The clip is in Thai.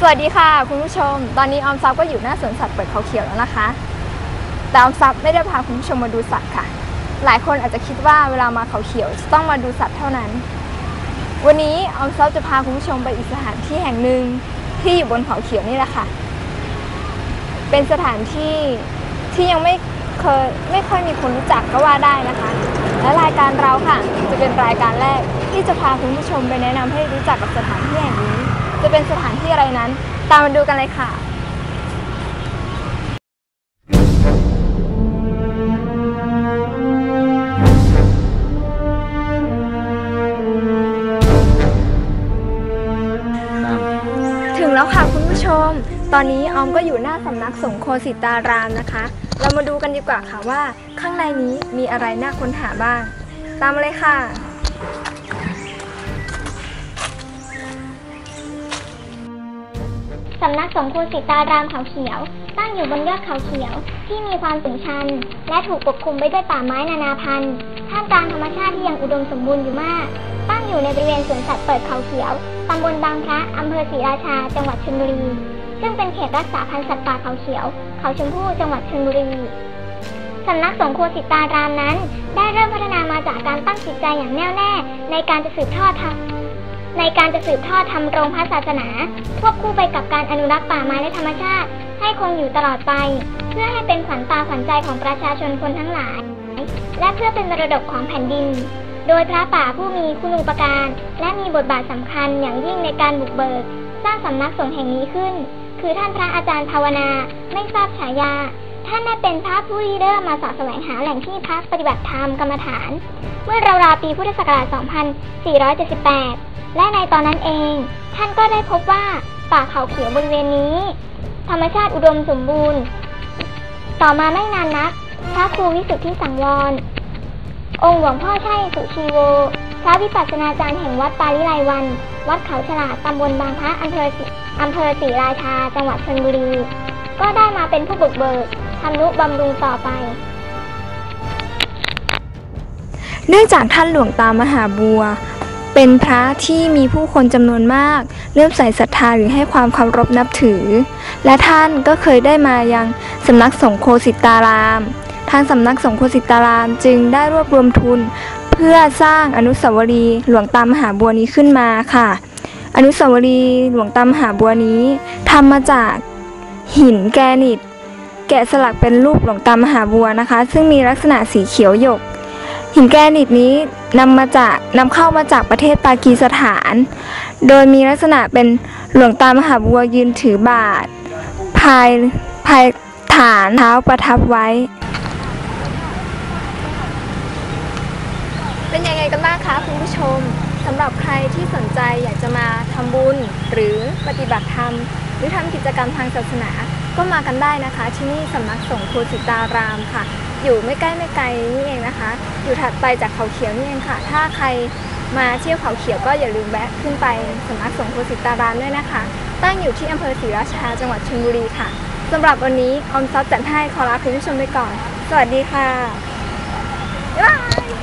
สวัสดีค่ะคุณผู้ชม ตอนนี้ออมทรัพย์ก็อยู่หน้าสวนสัตว์เปิดเขาเขียวแล้วนะคะ แต่ออมทรัพย์ไม่ได้พาคุณผู้ชมมาดูสัตว์ค่ะ หลายคนอาจจะคิดว่าเวลามาเขาเขียวจะต้องมาดูสัตว์เท่านั้น วันนี้ออมทรัพย์จะพาคุณผู้ชมไปอีกสถานที่แห่งหนึ่งที่อยู่บนเขาเขียวนี่แหละค่ะ เป็นสถานที่ที่ยังไม่เคยไม่ค่อยมีคนรู้จักก็ว่าได้นะคะ และรายการเราค่ะ จะเป็นรายการแรกที่จะพาคุณผู้ชมไปแนะนำให้รู้จักกับสถานที่แห่งนี้ จะเป็นสถานที่อะไรนั้น ตามมาดูกันเลยค่ะถึงแล้วค่ะคุณผู้ชม ตอนนี้ออมก็อยู่หน้าสำนักสงฆ์โคสิตารามนะคะ เรามาดูกันดีกว่าค่ะว่า ข้างในนี้มีอะไรน่าค้นหาบ้าง ตามมาเลยค่ะ สำนักสงฆ์ภูสิตารามเขาเขียว ตั้งอยู่บนยอดเขาเขียว ที่มีความสูงชัน และถูกปกคลุมไปด้วยป่าไม้นานาพันธุ์ท่ามกลางธรรมชาติที่ยังอุดมสมบูรณ์อยู่มาก ตั้งอยู่ในบริเวณสวนสัตว์เปิดเขาเขียวตำบลบางพระอำเภอศรีราชา จังหวัดชลบุรี ซึ่งเป็นเขตรักษาพันธุ์สัตว์ป่าเขาเขียว เขาชมพู่จังหวัดชลบุรีสำนักสงฆ์โคสิตารามนั้น ได้เริ่มพัฒนามาจากการตั้งจิตใจอย่างแน่วแน่ ในการจะสืบทอดทำ ในการจะสืบทอดทำรงพระศาสนา ควบคู่ไปกับการอนุรักษ์ป่าไม้และธรรมชาติ ให้คงอยู่ตลอดไป เพื่อให้เป็นขวัญตาขวัญใจของประชาชนคนทั้งหลาย และเพื่อเป็นมรดกของแผ่นดิน โดยพระป่าผู้มีคุณูปการ และมีบทบาทสำคัญอย่างยิ่งในการบุกเบิก สร้างสำนักสงฆ์แห่งนี้ขึ้น คือท่านพระอาจารย์ภาวนา ไม่ทราบฉายา ท่านได้เป็นพระผู้ริเริ่มมาสอดแสวงหาแหล่งที่พักปฏิบัติธรรมกรรมฐาน เมื่อราวๆปีพุทธศักราช 2478 และในตอนนั้นเอง ท่านก็ได้พบว่าป่าเขาเขียวบริเวณนี้ ธรรมชาติอุดมสมบูรณ์ ต่อมาไม่นานนัก พระครูวิสุทธิสังวร องค์หลวงพ่อใช่สุชีโว พระวิปัสสนาจารย์แห่งวัดปาริไลวัน วัดเขาฉลาดตำบลบางพระอำเภออำเภอศรีราชา จังหวัดชลบุรี ก็ได้มาเป็นผู้บุกเบิก ทำนุบำรุงต่อไปเนื่องจากท่านหลวงตามหาบัว เป็นพระที่มีผู้คนจำนวนมากเริ่อมใส่ศรัทธาหรือให้ความเคารพนับถือ และท่านก็เคยได้มายังสำนักสงฆ์โคสิตาราม ทางสำนักสงฆ์โคสิตารามจึงได้รวบรวมทุน เพื่อสร้างอนุสาวรีย์หลวงตามหาบัวนี้ขึ้นมาค่ะ อนุสาวรีย์หลวงตามหาบัวนี้ทำมาจากหินแกรนิต แกะสลักเป็นรูปหลวงตามหาบัวนะคะ ซึ่งมีลักษณะสีเขียวหยก หินแกรนิตนี้นำมาจากนำเข้ามาจากประเทศปากีสถาน โดยมีลักษณะเป็นหลวงตามหาบัวยืนถือบาทภายภายฐานเท้าประทับไว้ เป็นยังไงกันบ้างคะคุณผู้ชมสำหรับใครที่สนใจอยากจะมาทำบุญหรือปฏิบัติธรรม หรือทำกิจกรรมทางศาสนา ก็มากันได้นะคะ ที่นี่สำนักสงฆ์โคสิตารามค่ะ อยู่ไม่ใกล้ไม่ไกลนี่เองนะคะ อยู่ถัดไปจากเขาเขียวนี่เองค่ะ ถ้าใครมาเที่ยวเขาเขียวก็อย่าลืมแวะขึ้นไปสำนักสงฆ์โคสิตารามด้วยนะคะ ตั้งอยู่ที่อำเภอศรีราชาจังหวัดชลบุรีค่ะสำหรับวันนี้ออมซับจัดให้ขอลาคุณผู้ชมไปก่อน สวัสดีค่ะบ๊ายบาย